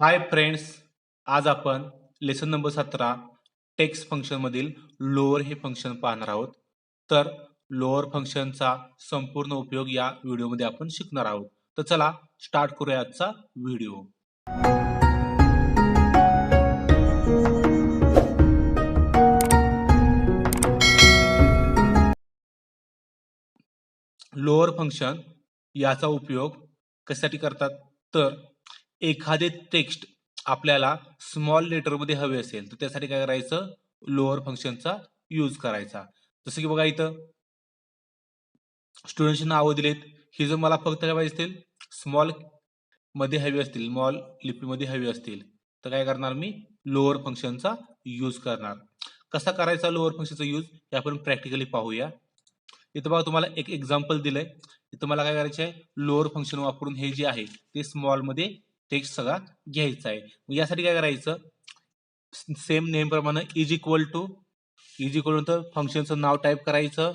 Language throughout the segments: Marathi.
हाय फ्रेंड्स आज आपण लेसन नंबर सतरा टेक्स्ट फंक्शनमधील लोअर हे फंक्शन पाहणार आहोत. तर लोअर फंक्शनचा संपूर्ण उपयोग या व्हिडिओमध्ये आपण शिकणार आहोत. तर चला स्टार्ट करूया आजचा व्हिडिओ लोअर फंक्शन याचा उपयोग कशासाठी करतात? तर एखादे टेक्स्ट आपल्याला स्मॉल लेटरमध्ये हवे असेल तर त्यासाठी काय करायचं? लोअर फंक्शनचा यूज करायचा. जसं की बघा इथं. स्टुडंटची नावं दिलेत. ही जर मला फक्त काय पाहिजे असतील स्मॉलमध्ये हवी असतील. स्मॉल लिपीमध्ये हवी असतील. तर काय करणार मी? लोअर फंक्शनचा यूज करणार. कसा करायचा लोअर फंक्शनचा यूज हे आपण प्रॅक्टिकली पाहूया. इथं बघा तुम्हाला एक एक्झाम्पल दिलंय. इथं मला काय करायचं आहे लोअर फंक्शन वापरून हे जे आहे ते स्मॉलमध्ये टेक्स्ट सगळा घ्यायचा आहे. मग यासाठी काय करायचं? Same नेमप्रमाणे is equal to is equal नंतर फंक्शनचं नाव टाईप करायचं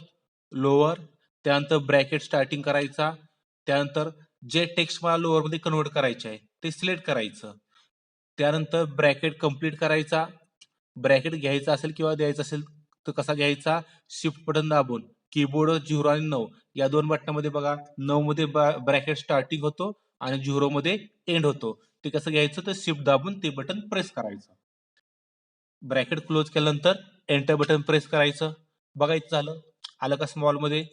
लोअर त्यानंतर ब्रॅकेट स्टार्टिंग करायचा त्यानंतर जे टेक्स्ट मला लोअरमध्ये कन्वर्ट करायचे आहे ते सिलेक्ट करायचं. त्यानंतर ब्रॅकेट कंप्लीट करायचा. ब्रॅकेट घ्यायचा असेल किंवा द्यायचा असेल तर कसा घ्यायचा? शिफ्ट बटन दाबून. कीबोर्ड झिरो आणि नऊ. या दोन बटनामध्ये बघा नऊ मध्ये ब्रॅकेट स्टार्टिंग होतो. आणि झिरो मध्ये एंड होतो. ते कसं घ्यायचं? तर शिफ्ट दाबून ते बटन प्रेस करायचं. ब्रॅकेट क्लोज केल्यानंतर एंटर बटन प्रेस करायचं. बघायचं झालं. आलं का स्मॉलमध्ये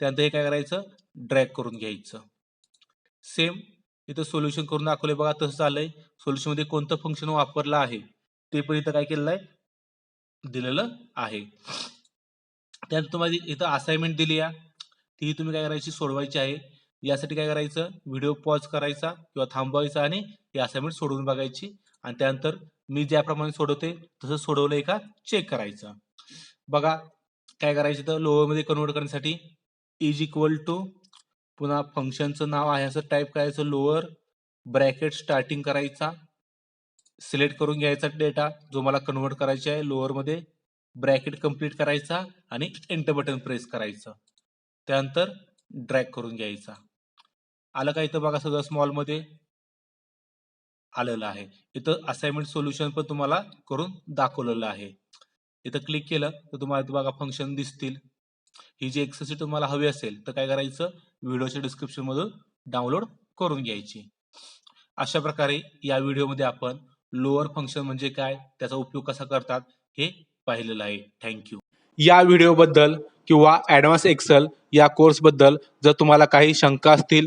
त्यानंतर हे काय करायचं? ड्रॅग करून घ्यायचं. सेम इथं सोल्युशन करून दाखवले बघा तसं झालंय सोल्युशनमध्ये कोणतं फंक्शन वापरलं आहे? ते पण इथं काय केलेलं आहे? दिलेलं आहे. त्यानंतर तुम्हाला इथं असाइनमेंट दिली या ती तुम्ही काय करायची? सोडवायची आहे. यासाठी काय करायचं? व्हिडिओ पॉज करायचा किंवा थांबवायचा आणि ही असाइनमेंट सोडवून बघायची. आणि त्यानंतर मी ज्याप्रमाणे सोडवते तसं सोडवलंय का चेक करायचं. बघा काय करायचं तर लोअरमध्ये कन्वर्ट करण्यासाठी इज इक्वल टू पुन्हा फंक्शनचं नाव आहे असं टाईप करायचं लोअर ब्रॅकेट स्टार्टिंग करायचा. सिलेक्ट करून घ्यायचा डेटा जो मला कन्वर्ट करायचा आहे लोअरमध्ये ब्रॅकेट कंप्लीट करायचा आणि एंटर बटन प्रेस करायचं. त्यानंतर ड्रॅग करून घ्यायचा. आलं का इथं बघा सगळं स्मॉलमध्ये आलेलं आहे. इथं असाइनमेंट सोल्युशन पण तुम्हाला करून दाखवलेलं आहे. इथं क्लिक केलं तर तुम्हाला इथं बघा फंक्शन दिसतील. ही जी एक्सरसाइज तुम्हाला हवी असेल तर काय करायचं? व्हिडिओच्या डिस्क्रिप्शन मधून डाउनलोड करून घ्यायची. अशा प्रकारे या व्हिडिओमध्ये आपण लोअर फंक्शन म्हणजे काय? त्याचा उपयोग कसा करतात? हे पाहिलेलं आहे. थँक्यू या व्हिडिओबद्दल किंवा ॲडव्हान्स एक्सेल या कोर्सबद्दल जर तुम्हाला काही शंका असतील